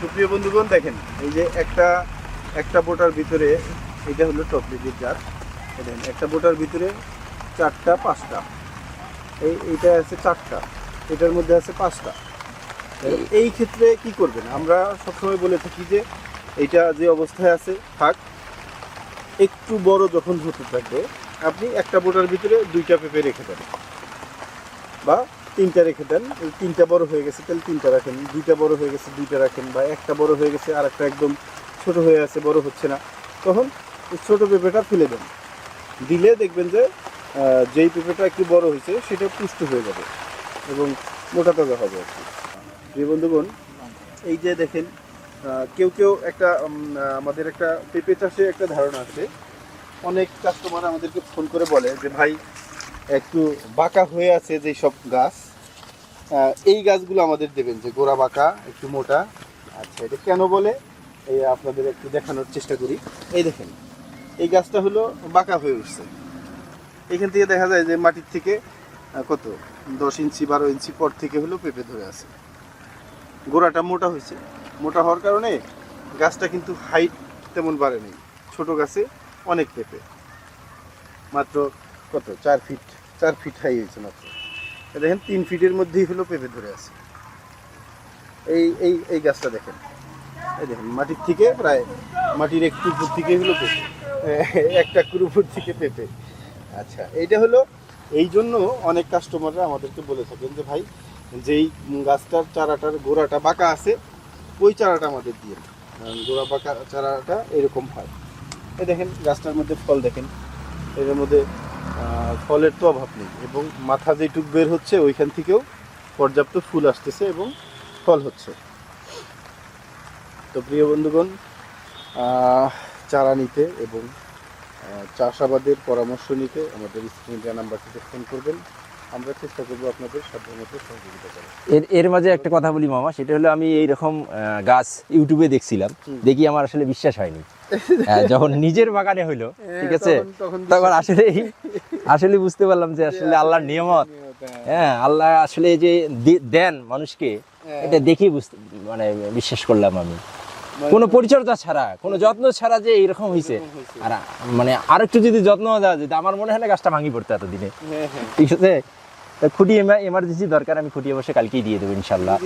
সুপ্রিয় বন্ধুগণ, দেখেন, এই যে একটা একটা বোটার ভিতরে, এটা হলো টপলিটির জাত দেখেন, একটা বোটার ভিতরে চারটা, পাঁচটা। এই, এইটা আছে চারটা, এটার মধ্যে আছে পাঁচটা। এই- ক্ষেত্রে কি করবেন? আমরা সবসময় বলে থাকি যে, এইটা যে অবস্থায় আছে, থাক, একটু বড় যখন হতে থাকবে, আপনি একটা বোটার ভিতরে দুইটা পেঁপে রেখে দেন বা তিনটা রেখে দেন। তিনটা বড় হয়ে গেছে, তাহলে তিনটা রাখেন। দুইটা বড় হয়ে গেছে, দুইটা রাখেন। বা একটা বড় হয়ে গেছে আর একটা একদম ছোট হয়ে আছে, বড় হচ্ছে না। তখন ছোট পেঁপেটা ফেলে দেন। দিলে দেখবেন যে যেই পেঁপেটা একটু বড় হয়েছে, সেটা পুষ্ট হয়ে যাবে এবং মোটা তাজা হবে আর কি। প্রিয় বন্ধুগণ, এই যে দেখেন কেউ কেউ একটা আমাদের একটা পেঁপে চাষে একটা ধারণা আছে। অনেক কাস্টমার আমাদেরকে ফোন করে বলে যে, ভাই, একটু বাঁকা হয়ে আছে যে সব গাছ এই গাছগুলো আমাদের দেবেন, যে গোড়া বাঁকা, একটু মোটা। আচ্ছা এটা কেন বলে? এই আপনাদের একটু দেখানোর চেষ্টা করি। এই দেখেন, এই গাছটা হলো বাঁকা হয়ে উঠছে। এখান থেকে দেখা যায় যে মাটির থেকে কত? দশ ইঞ্চি, বারো ইঞ্চি পর থেকে হলো পেঁপে ধরে আছে। গোড়াটা মোটা হয়েছে। মোটা হওয়ার কারণে গাছটা কিন্তু হাইট তেমন বাড়েনি ছোট গাছে অনেক পেঁপে। মাত্র কত? চার ফিট চার ফিট হাই হয়েছে মাত্র। দেখেন, তিন ফিটের মধ্যেই হলো পেঁপে ধরে আছে। এই এই এই গাছটা দেখেন। এই দেখেন, মাটির থেকে প্রায়, মাটির একটু উপর থেকে হলো পেঁপে। একটা উপর থেকে পেঁপে। আচ্ছা এইটা হলো, এই জন্য অনেক কাস্টমাররা আমাদেরকে বলে থাকেন যে, ভাই, যেই গাছটার চারাটার গোড়াটা বাঁকা আছে, ওই চারাটা আমাদের দিয়ে গোড়া বাঁকা চারাটা এরকম হয়। এই দেখেন, গাছটার মধ্যে ফল দেখেন। এর মধ্যে ফলের তো অভাব নেই এবং মাথা যেটুক বের হচ্ছে, ওইখান থেকেও পর্যাপ্ত ফুল আসতেছে এবং ফল হচ্ছে। তো প্রিয় বন্ধুগণ চারা নিতে এবং চাষাবাদের পরামর্শ নিতে আমাদের স্ক্রিন নাম্বারটিতে ফোন করবেন। আমরা চেষ্টা করব আপনাদের সাধ্যমতো সহযোগিতা করার। এর এর মাঝে একটা কথা বলি মামা সেটা হলো আমি এইরকম গাছ ইউটিউবে দেখছিলাম দেখি আমার আসলে বিশ্বাস হয়নি। হ্যাঁ, যখন নিজের বাগানে হইল ঠিক আছে তখন- তখন আসলে আসলে বুঝতে পারলাম যে আসলে আল্লাহর নিয়ামত। হ্যাঁ। আল্লাহ আসলে যে দেন মানুষকে হ্যাঁ। এটা দেখেই বুঝতে মানে বিশ্বাস করলাম আমি। কোনো পরিচর্যা ছাড়া কোনো যত্ন ছাড়া যে এরকম হয়েছে। আর মানে আরেকটু যদি যত্ন দেওয়া যেত আমার মনে হয় না গাছটা ভাঙি পড়তো এতদিনে। হ্যাঁ হ্যাঁ। ঠিক আছে? খুঁটি এমার্জেন্সি দরকার আমি খুঁটিয়ে বসে কালকেই দিয়ে দেবো ইনশাল্লাহ।